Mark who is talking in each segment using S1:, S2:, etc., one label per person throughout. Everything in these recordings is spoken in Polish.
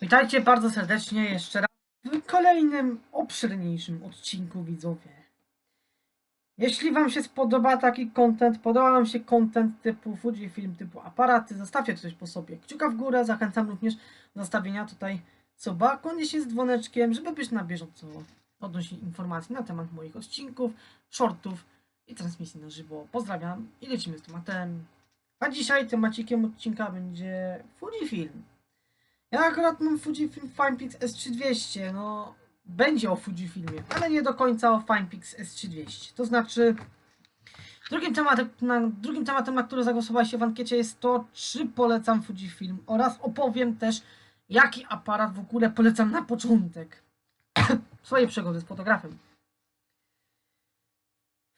S1: Witajcie bardzo serdecznie jeszcze raz w kolejnym obszerniejszym odcinku widzowie. Jeśli Wam się spodoba taki content, podoba Wam się content typu Fujifilm, typu aparaty, zostawcie coś po sobie. Kciuka w górę, zachęcam również do zostawienia tutaj suba, koniecznie z dzwoneczkiem, żeby być na bieżąco odnośnie informacji na temat moich odcinków, shortów i transmisji na żywo. Pozdrawiam i lecimy z tematem. A dzisiaj temacikiem odcinka będzie Fujifilm. Ja akurat mam Fujifilm Finepix S3200, no będzie o Fujifilmie, ale nie do końca o Finepix S3200. To znaczy, drugim tematem, na, drugim tematem, na który zagłosowaliście w ankiecie jest to, czy polecam Fujifilm oraz opowiem też, jaki aparat w ogóle polecam na początek swojej przygody z fotografem.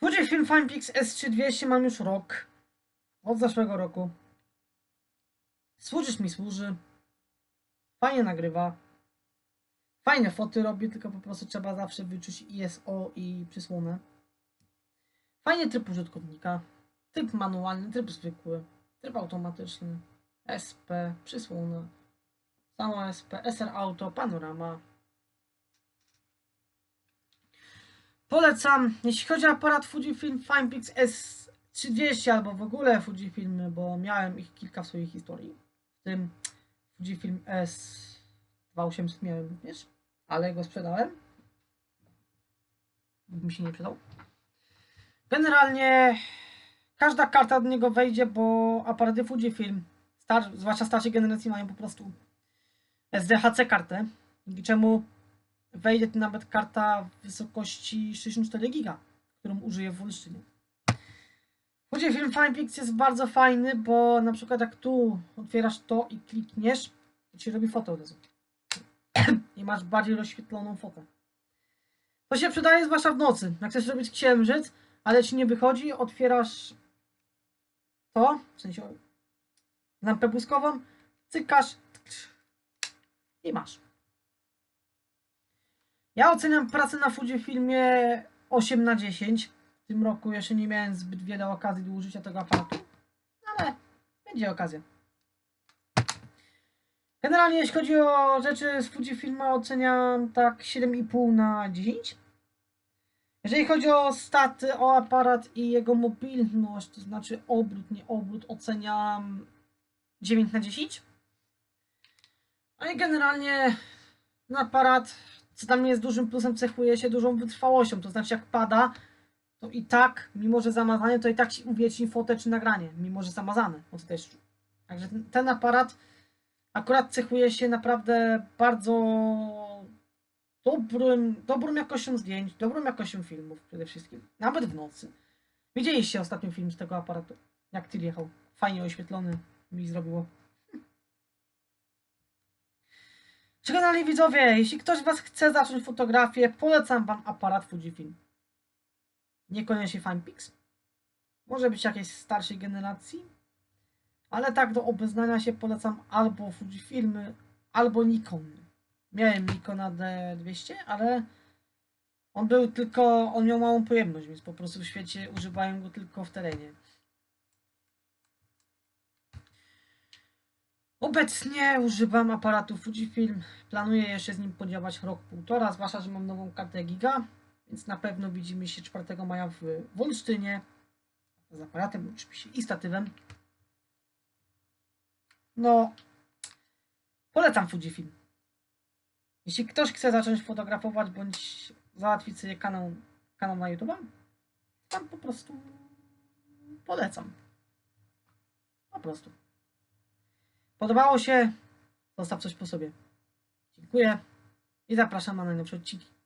S1: Fujifilm Finepix S3200 mam już rok, od zeszłego roku. Służysz mi służy. Fajnie nagrywa. Fajne foty robi, tylko po prostu trzeba zawsze wyczuć ISO i przysłonę. Fajny tryb użytkownika. Tryb manualny, tryb zwykły. Tryb automatyczny. SP, przysłona. Samo SP, SR Auto, panorama. Polecam, jeśli chodzi o aparat Fujifilm Finepix S30 albo w ogóle Fujifilmy, bo miałem ich kilka w swojej historii. W tym Fujifilm S2800 miałem również, ale go sprzedałem. Mi się nie przydał. Generalnie każda karta do niego wejdzie, bo aparaty Fujifilm, star, zwłaszcza starszej generacji, mają po prostu SDHC kartę, dzięki czemu wejdzie tu nawet karta w wysokości 64 giga, którą użyję w Olsztynie. Fujifilm Finepix jest bardzo fajny, bo na przykład jak tu otwierasz to i klikniesz, to ci robi fotę od razu. I masz bardziej rozświetloną fotę. To się przydaje zwłaszcza w nocy. Jak chcesz robić księżyc, ale ci nie wychodzi, otwierasz to, w sensie lampę błyskową, cykasz i masz. Ja oceniam pracę na Fujifilmie 8 na 10. W tym roku jeszcze nie miałem zbyt wiele okazji do użycia tego aparatu, ale będzie okazja. Generalnie jeśli chodzi o rzeczy z Fujifilma oceniam tak 7,5 na 10. Jeżeli chodzi o staty, o aparat i jego mobilność, to znaczy obrót, nie obrót, oceniam 9 na 10. No i generalnie na aparat, co dla mnie jest dużym plusem, cechuje się dużą wytrwałością. To znaczy jak pada, to i tak, mimo że zamazanie, to i tak ci uwieci fotę czy nagranie, mimo że zamazane od deszczu. Także ten, ten aparat akurat cechuje się naprawdę bardzo dobrym, dobrą jakością zdjęć, dobrą jakością filmów przede wszystkim. Nawet w nocy. Widzieliście ostatni film z tego aparatu, jak Tyl jechał. Fajnie oświetlony mi zrobiło. Generalnie widzowie, jeśli ktoś z Was chce zacząć fotografię, polecam Wam aparat Fujifilm. Niekoniecznie Finepix. Może być jakiejś starszej generacji. Ale tak do obeznania się polecam albo Fujifilmy, albo Nikon. Miałem Nikona D200, ale on był tylko, on miał małą pojemność, więc po prostu w świecie używają go tylko w terenie. Obecnie używam aparatu Fujifilm. Planuję jeszcze z nim podziałać rok, półtora, zwłaszcza, że mam nową kartę Giga, więc na pewno widzimy się 4 maja w Wolsztynie z aparatem oczywiście i statywem. No, polecam Fujifilm. Jeśli ktoś chce zacząć fotografować bądź załatwić sobie kanał, kanał na YouTube, tam po prostu polecam. Po prostu. Podobało się? Zostaw coś po sobie. Dziękuję i zapraszam na najnowsze odcinki.